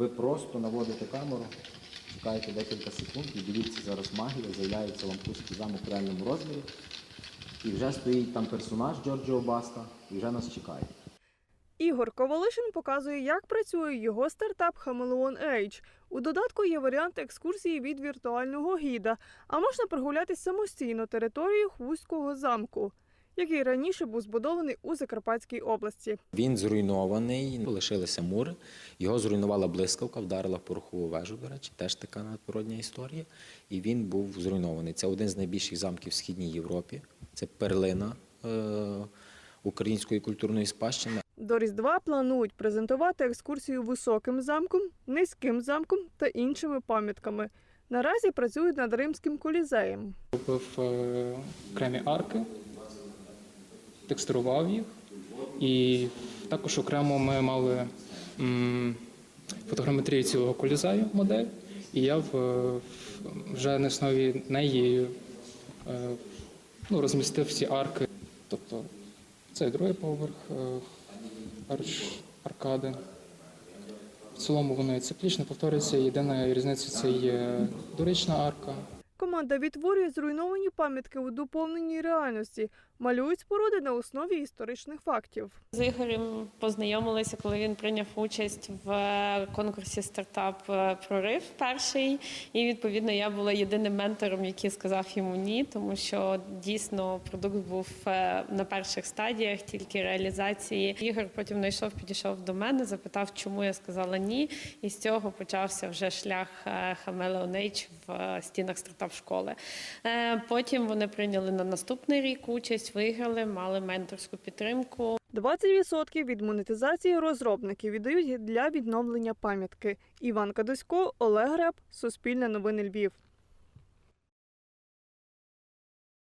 Ви просто наводите камеру, чекаєте декілька секунд і дивіться, зараз магія, з'являється вам пустий замок в реальному розмірі. І вже стоїть там персонаж Джорджіо Баста і вже нас чекає. Ігор Ковалишин показує, як працює його стартап Хамелеон Age. У додатку є варіант екскурсії від віртуального гіда, а можна прогулятись самостійно територією Хвустського замку, який раніше був збудований у Закарпатській області. Він зруйнований, лишилися мури. Його зруйнувала блискавка, вдарила в порохову вежу, до речі, теж така надприродня історія. І він був зруйнований. Це один з найбільших замків в Східній Європі. Це перлина е- української культурної спадщини. До Різдва планують презентувати екскурсію високим замком, низьким замком та іншими пам'ятками. Наразі працюють над римським колізеєм. Робив е, окремі арки, текстурував їх. І також окремо ми мали фотограметрію цілого колізею модель, і я вже на основі неї е, ну, розмістив всі арки. Тобто це другий поверх е, арч, аркади. В цілому воно і циклічно повторюється. Єдина різниця це є дорічна арка. Команда відтворює зруйновані пам'ятки у доповненій реальності, малюють споруди на основі історичних фактів. З Ігорем познайомилися, коли він прийняв участь в конкурсі стартап е, прорив перший. І відповідно я була єдиним ментором, який сказав йому ні, тому що дійсно продукт був е, на перших стадіях, тільки реалізації. Ігор потім знайшов, підійшов до мене, запитав, чому я сказала ні. І з цього почався вже шлях е, Хамелеон Age в е, стінах стартап школи. Е, Потім вони прийняли на наступний рік участь, виграли, мали менторську підтримку. 20% від монетизації розробники віддають для відновлення пам'ятки. Іван Кадусько, Олег Греб, Суспільне новини Львів.